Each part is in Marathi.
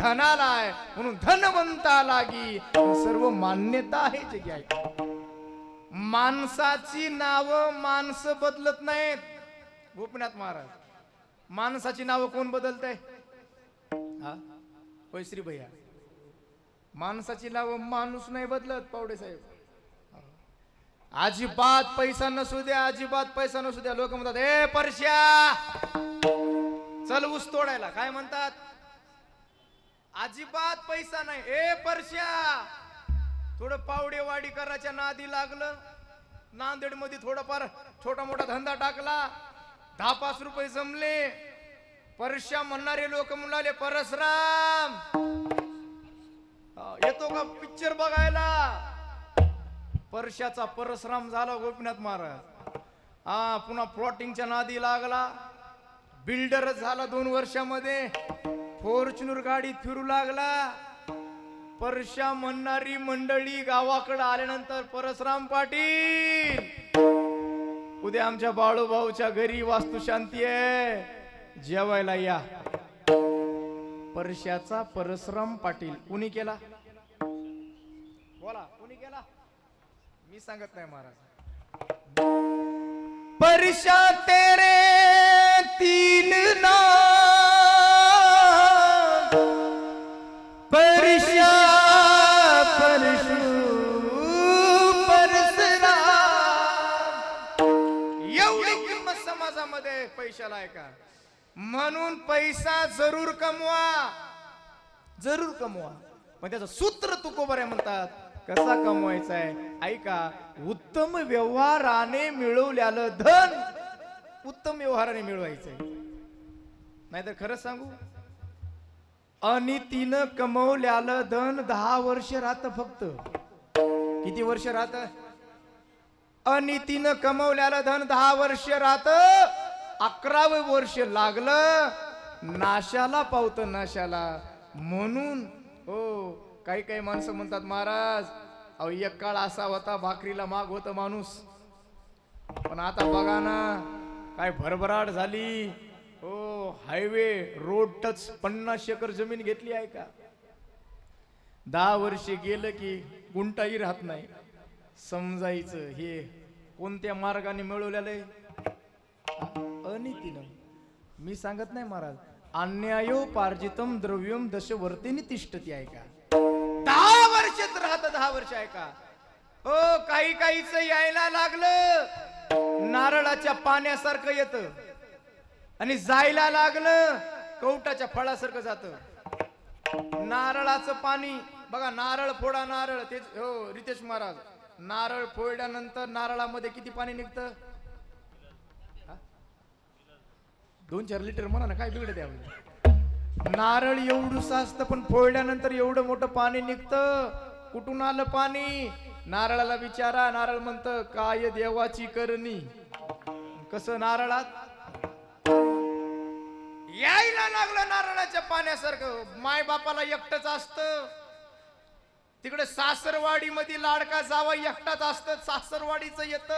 धनाला आहे म्हणून धनवंता लागी सर्व मान्यता आहे जे आहे माणसाची नावं माणसं बदलत नाहीत. गोपीनाथ महाराज माणसाची नावं कोण बदलत हा? श्री भैया. माणसाची नावं माणूस नाही बदलत पावडे साहेब. अजिबात पैसा नसू द्या अजिबात पैसा नसू द्या. लोक म्हणतात ए परश्या! चल ऊस तोडायला. काय म्हणतात? अजिबात पैसा नाही. ए परश्या! थोडं पावडेवाडी करायच्या नादी लागलं. नांदेडमध्ये थोडंफार छोटा मोठा धंदा टाकला. दहा पाच रुपये जमले. परश्या म्हणणारे लोक म्हणाले परसराम येतो का पिक्चर बघायला? परश्याचा परशुराम झाला गोपीनाथ महाराज. हा पुन्हा प्लॉटिंगच्या नादी लागला. बिल्डरच झाला दोन वर्षामध्ये. फॉर्च्युनर गाडीत फिरू लागला. परशा म्हणणारी मंडळी गावाकडे आल्यानंतर परशुराम पाटील. उद्या आमच्या बाळूभाऊच्या घरी वास्तुशांती आहे. जेवायला या. परशाचा परशुराम पाटील कुणी केला? बोला कुणी केला? मी सांगत नाही महाराज. परशा तेरे तीन ना समाजामध्ये पैशाला आहे का? म्हणून पैसा जरूर कमवा. जरूर कमवा. पण त्याचं सूत्र तुकोबऱ्या म्हणतात कसा कमवायचा आहे ऐका उत्तम व्यवहाराने मिळवल्यालं धन उत्तम व्यवहाराने मिळवायचंय. नाहीतर खरंच सांगू? अनितीनं कमवल्यालं धन दहा वर्ष राहत फक्त. किती वर्ष राहत? अनितीनं कमवल्यालं धन दहा वर्ष राहत अकरावे वर्ष लागलं नाशाला पावत नाशाला. म्हणून हो काही काही माणसं म्हणतात महाराज अहो एक काळ असा होता भाकरीला माग होत माणूस. पण आता बघा ना काय भरभराट झाली. हो हायवे रोड टच पन्नास एकर जमीन घेतली आहे का? दहा वर्षे गेलं की गुंटाही राहत नाही. समजायचं. हे कोणत्या मार्गाने मिळवलेलं आहे? अनितीनं. मी सांगत नाही महाराज. अन्यायो पार्जितम द्रव्यम दशवर्तीने तिष्ठती आहे का? दहा वर्षच राहत दहा वर्ष आहे का? हो काही काहीच यायला लागलं. नारळाच्या पाण्यासारखं येत. आणि जायला लागलं कवटाच्या फळासारखं जात. नारळाचं पाणी बघा नारळ फोडा नारळ तेच हो रितेश महाराज. नारळ फोडल्यानंतर नारळामध्ये किती पाणी निघतं? दोन चार लिटर म्हणा ना काय बिघड द्या नारळ एवढूस असतं पण फोडल्यानंतर एवढं मोठं पाणी निघतं. कुठून आलं पाणी? नारळाला विचारा. नारळ म्हणत काय देवाची करणी. कसं नारळात? यायला लागलं नारळाच्या पाण्यासारखं. माय बापाला एकटच असतं. तिकडे सासरवाडी मध्ये लाडका जावा एकटाच असत सासरवाडीचं येत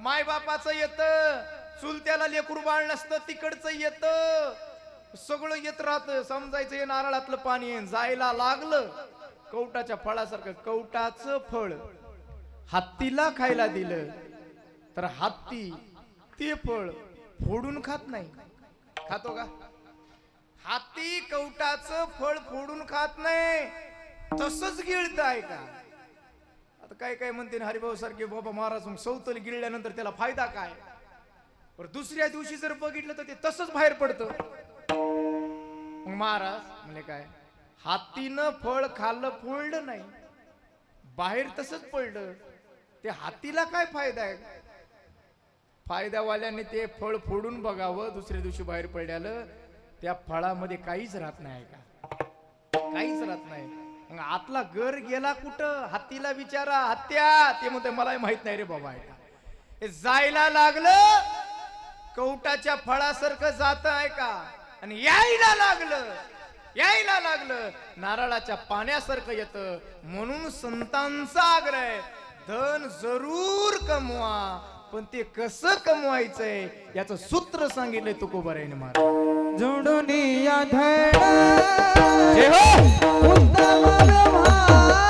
मायबापाचं येतं येत चुलत्याला लेकरू बाळ नसतं तिकडचं येत. सगळं येत राहत. समजायचं हे नारळातलं पाणी जायला लागलं कवटाच्या फळासारखं कवटाचं फळ. हत्तीला खायला दिलं तर हत्ती ते फळ फोडून खात नाही. खातो का? हत्ती कवटाचं फळ फोडून खात नाही. तसंच गिळत आहे का? आता काय काय म्हणते ना हरिभाऊ सारखे बाबा महाराज मग सौतल गिळल्यानंतर त्याला फायदा काय? पण दुसऱ्या दिवशी जर बघितलं तर ते तसंच बाहेर पडतं. मग महाराज म्हणजे काय हातीनं फळ खाल्लं फोडलं नाही बाहेर तसंच पडलं. ते हातीला काय फायदा आहे? फायद्यावाल्याने ते फळ फोडून बघावं दुसऱ्या दिवशी बाहेर पडल्यालं त्या फळामध्ये काहीच राहत नाही का? काहीच राहत नाही. मग आतला घर गेला कुठं? हत्तीला विचारा हत्या! ते म्हणते मला माहीत नाही रे बाबा ऐका. जायला लागलं कवटाच्या फळासारखं जात आहे का आणि यायला लागलं यायला लागलं. नारळाच्या पाण्यासारखं येत. म्हणून संतांचा आग्रह आहे धन जरूर कमवा. पण ते कसं कमवायचंय याचं सूत्र सांगितलंय तुकोबारायने महाराज. ઝુંડુની આધડ ઉત્તમ બ્રહ્મા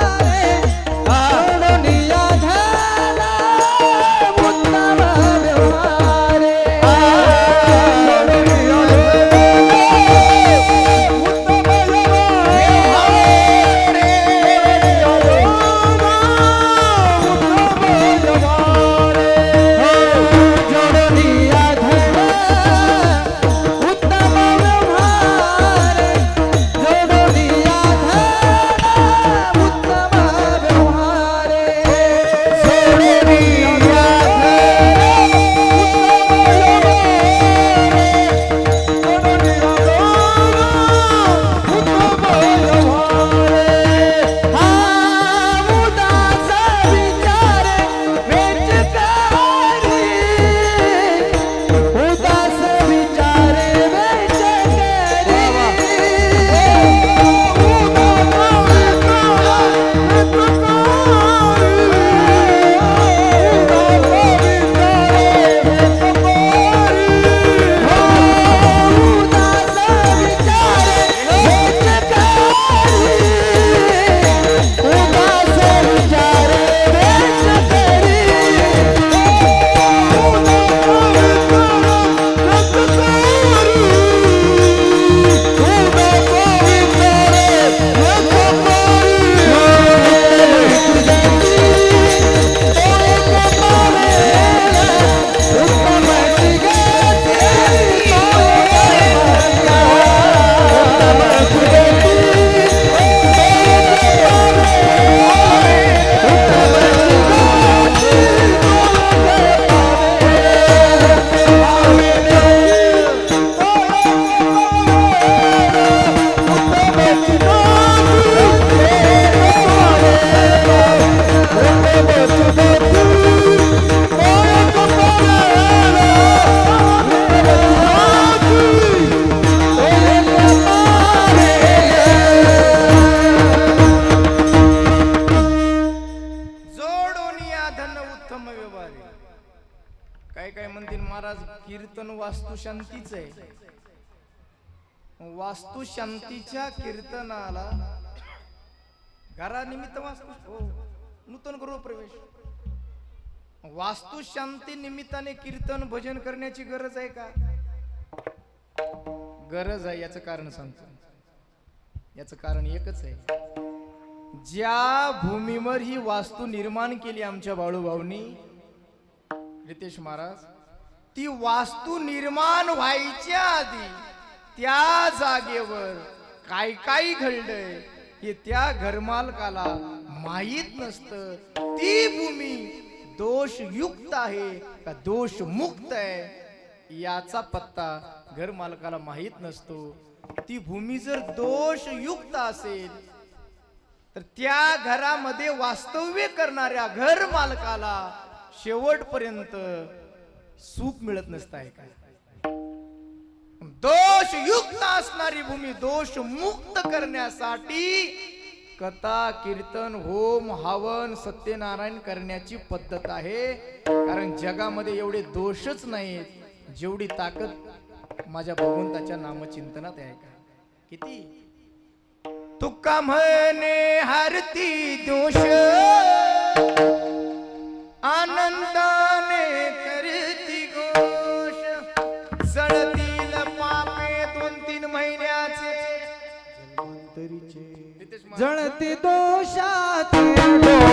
वास्तुशांतीच. आहे वास्तुशांतीच्या कीर्तनाला घरानिमित्त वास्तू हो नूतन गृहप्रवेश वास्तुशांती निमित्ताने कीर्तन भजन करण्याची गरज आहे का? गरज आहे याचं कारण सांगतो. याचं कारण एकच आहे. ज्या भूमीवर ही वास्तू निर्माण केली आमच्या बाळूभाऊनी रितेश महाराज ती वास्तू निर्माण व्हायच्या आधी त्या जागेवर काय काय घडलंय हे त्या घरमालकाला माहीत नसतं. ती भूमी दोषयुक्त आहे का दोषमुक्त आहे? याचा पत्ता घरमालकाला माहीत नसतो. ती भूमी जर दोषयुक्त असेल तर त्या घरामध्ये वास्तव्य करणाऱ्या घर मालकाला शेवटपर्यंत सुख मिळत नसतं आहे काय? दोषयुक्त असणारी भूमी दोष मुक्त करण्यासाठी कथा कीर्तन होम हवन सत्यनारायण करण्याची पद्धत आहे. कारण जगामध्ये एवढे दोषच नाहीत जेवढी ताकद माझ्या भगवंताच्या नामचिंतनात आहे का? किती? तुका म्हणे हरती दोष. કરી છે. જણતી દોષા